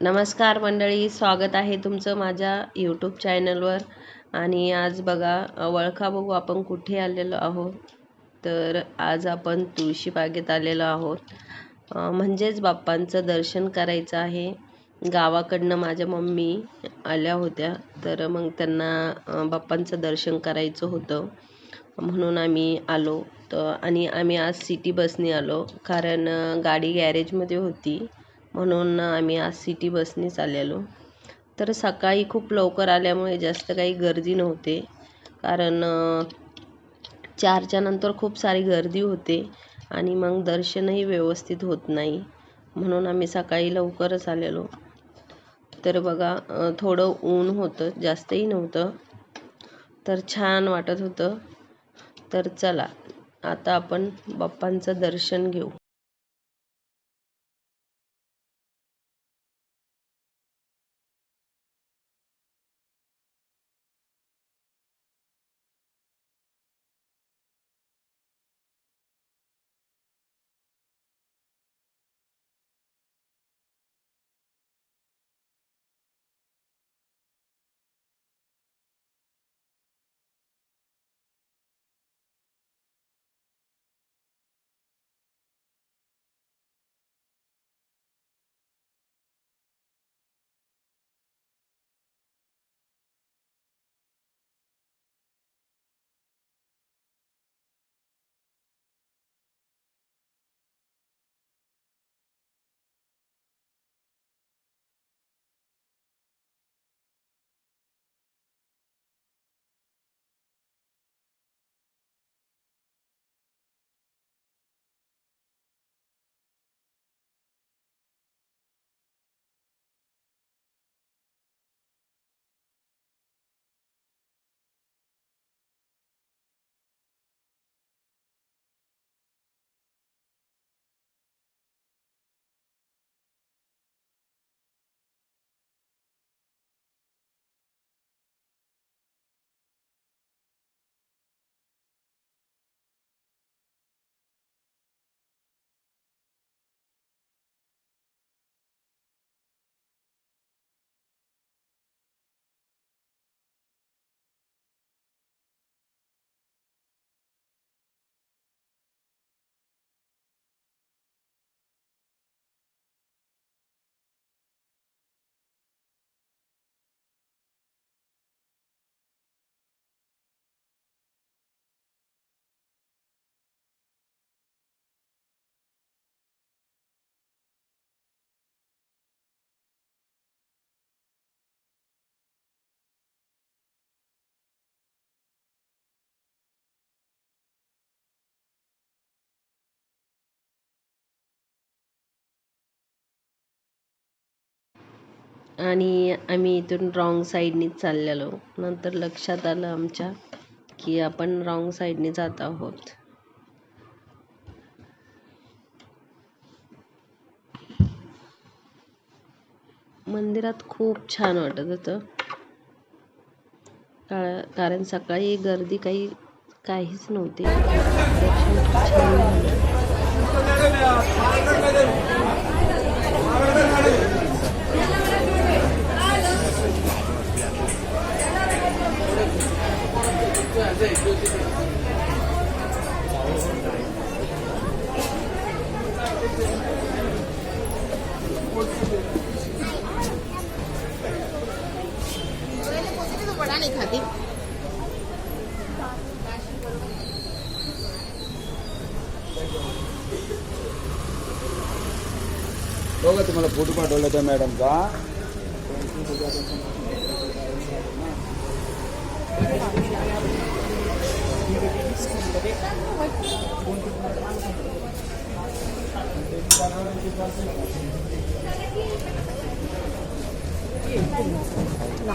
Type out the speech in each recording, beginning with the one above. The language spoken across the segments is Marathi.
नमस्कार मंडळी स्वागत आहे तुमचं माझ्या यूट्यूब चॅनलवर आणि आज बघा वळखा बघू आपण कुठे आलेलो आहोत. तर आज आपण तुळशीबागेत आलेलो आहोत. म्हणजेच बाप्पांचं दर्शन करायचं आहे. गावाकडनं माझ्या मम्मी आल्या होत्या. तर मग त्यांना बाप्पांचं दर्शन करायचं होतं. म्हणून आम्ही आलो. तर आणि आम्ही आज सिटी बसने आलो. कारण गाडी गॅरेजमध्ये होती. म्हणून आम्ही आज सिटी बसनेच आलेलो. तर सकाळी खूप लवकर आल्यामुळे जास्त काही गर्दी नव्हते. कारण चारच्या नंतर खूप सारी गर्दी होते आणि मग दर्शनही व्यवस्थित होत नाही. म्हणून आम्ही सकाळी लवकरच आलेलो. तर बघा थोडं ऊन होतं जास्तही नव्हतं. तर छान वाटत होतं. तर चला आता आपण बाप्पांचं दर्शन घेऊ. आणि आम्ही इथून रॉंग साईडनी चाललेलो. नंतर लक्षात आलं आमच्या की आपण रॉंग साईडने जात आहोत. मंदिरात खूप छान वाटत होतं. का- कारण सकाळी गर्दी काही काहीच नव्हती. बघा तुम्हाला फोटो पाठवला त्या मॅडमचा. कोणती Nah.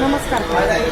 नमस्कार.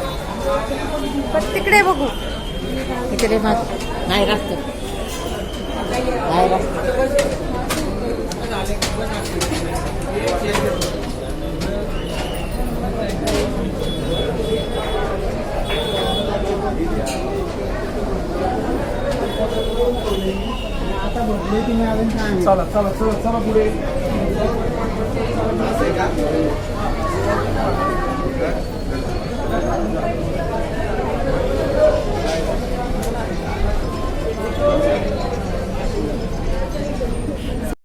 तिकडे बघू. तिकडे नाही राहत नाही राहत चला चला चला चला पुढे. Thank you.